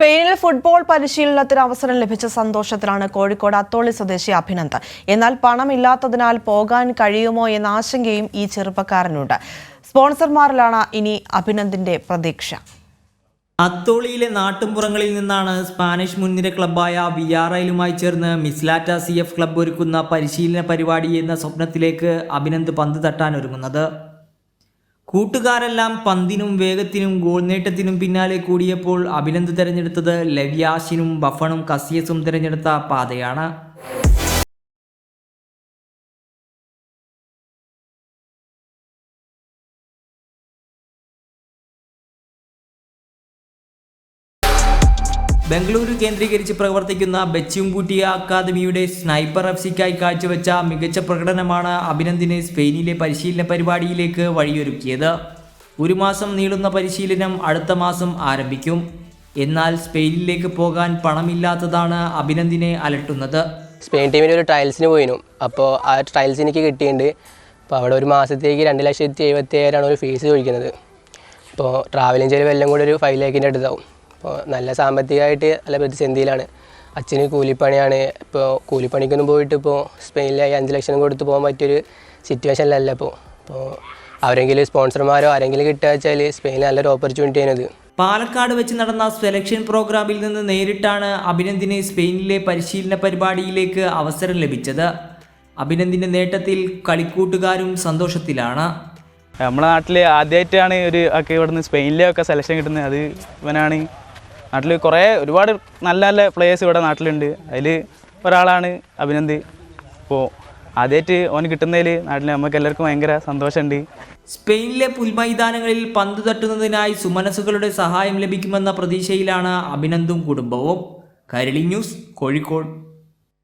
സ്പെയിനിൽ ഫുട്ബോൾ പരിശീലനത്തിന് അവസരം ലഭിച്ച സന്തോഷത്തിലാണ് കോഴിക്കോട് അത്തോളി സ്വദേശി അഭിനന്ദ് എന്നാൽ പണമില്ലാത്തതിനാൽ പോകാൻ കഴിയുമോ എന്ന ആശങ്കയും ഈ ചെറുപ്പക്കാരനുണ്ട്. സ്പോൺസർമാരിലാണ് ഇനി അഭിനന്ദിന്റെ പ്രതീക്ഷ. അത്തോളിയിലെ നാട്ടുംപുറങ്ങളിൽ നിന്നാണ് സ്പാനിഷ് മുൻനിര ക്ലബ്ബായ വിയാറയിലുമായി ചേർന്ന് മിസ്ലാറ്റ സി എഫ് ക്ലബ്ബ് ഒരുക്കുന്ന പരിശീലന പരിപാടി എന്ന സ്വപ്നത്തിലേക്ക് അഭിനന്ദ് പന്ത് തട്ടാനൊരുങ്ങുന്നത് കൂട്ടുകാരെല്ലാം പന്തിനും വേഗത്തിനും ഗോൾ നേട്ടത്തിനും പിന്നാലെ കൂടിയപ്പോൾ അഭിനന്ദ് തിരഞ്ഞെടുത്തത് ലവ്യാഷിനും ബഫണും കസിയസും തിരഞ്ഞെടുത്ത പാതയാണ്. ബംഗളൂരു കേന്ദ്രീകരിച്ച് പ്രവർത്തിക്കുന്ന ബെച്ചിയുംപൂട്ടിയ അക്കാദമിയുടെ സ്നൈപ്പർ എഫ് സിക്കായി കാഴ്ചവെച്ച മികച്ച പ്രകടനമാണ് അഭിനന്ദിനെ സ്പെയിനിലെ പരിശീലന പരിപാടിയിലേക്ക് വഴിയൊരുക്കിയത്. ഒരു മാസം നീളുന്ന പരിശീലനം അടുത്ത മാസം ആരംഭിക്കും. എന്നാൽ സ്പെയിനിലേക്ക് പോകാൻ പണമില്ലാത്തതാണ് അഭിനന്ദിനെ അലട്ടുന്നത്. സ്പെയിൻ ടീമിന് ഒരു ട്രയൽസിന് പോയിനു. അപ്പോൾ ആ ട്രയൽസ് എനിക്ക് കിട്ടിയിട്ടുണ്ട്. അപ്പോൾ അവിടെ ഒരു മാസത്തേക്ക് രണ്ട് ലക്ഷത്തി എഴുപത്തി ഏഴാണ് ഒരു ഫീസ് ചോദിക്കുന്നത്. അപ്പോൾ ട്രാവലിംഗ് ചെലവ് എല്ലാം കൂടി ഒരു ഫൈവ് ലാഖിന്റെ അടുത്താവും. അപ്പോൾ നല്ല സാമ്പത്തികമായിട്ട് നല്ല പ്രതിസന്ധിയിലാണ്. അച്ഛന് കൂലിപ്പണിയാണ്. ഇപ്പോൾ കൂലിപ്പണിക്കൊന്നും പോയിട്ട് ഇപ്പോൾ സ്പെയിനിലായി അഞ്ച് ലക്ഷം കൊടുത്ത് പോകാൻ പറ്റിയൊരു സിറ്റുവേഷനിലല്ല ഇപ്പോൾ അപ്പോൾ ആരെങ്കിലും സ്പോൺസർമാരോ ആരെങ്കിലും കിട്ടുക വെച്ചാൽ സ്പെയിനിൽ നല്ലൊരു ഓപ്പർച്യൂണിറ്റി ആണ് പാലക്കാട് വെച്ച് നടന്ന സെലക്ഷൻ പ്രോഗ്രാമിൽ നിന്ന് നേരിട്ടാണ് അഭിനന്ദിനെ സ്പെയിനിലെ പരിശീലന പരിപാടിയിലേക്ക് അവസരം ലഭിച്ചത്. അഭിനന്ദിന്റെ നേട്ടത്തിൽ കളിക്കൂട്ടുകാരും സന്തോഷത്തിലാണ്. നമ്മുടെ നാട്ടിൽ ആദ്യമായിട്ടാണ് ഒരു ഒക്കെ ഇവിടുന്ന് സ്പെയിനിലൊക്കെ സെലക്ഷൻ കിട്ടുന്നത്. അത് ഇവനാണ് നാട്ടിൽ കുറേ ഒരുപാട് നല്ല നല്ല പ്ലേയേഴ്സ് ഇവിടെ നാട്ടിലുണ്ട്. അതിൽ ഒരാളാണ് അഭിനന്ദ്. അപ്പോൾ ആദ്യമായിട്ട് ഓൻ കിട്ടുന്നതിൽ നാട്ടിൽ നമുക്ക് എല്ലാവർക്കും ഭയങ്കര സന്തോഷമുണ്ട്. സ്പെയിനിലെ പുൽമൈതാനങ്ങളിൽ പന്ത് തട്ടുന്നതിനായി സുമനസുകളുടെ സഹായം ലഭിക്കുമെന്ന പ്രതീക്ഷയിലാണ് അഭിനന്ദും കുടുംബവും. കരളി ന്യൂസ് കോഴിക്കോട്.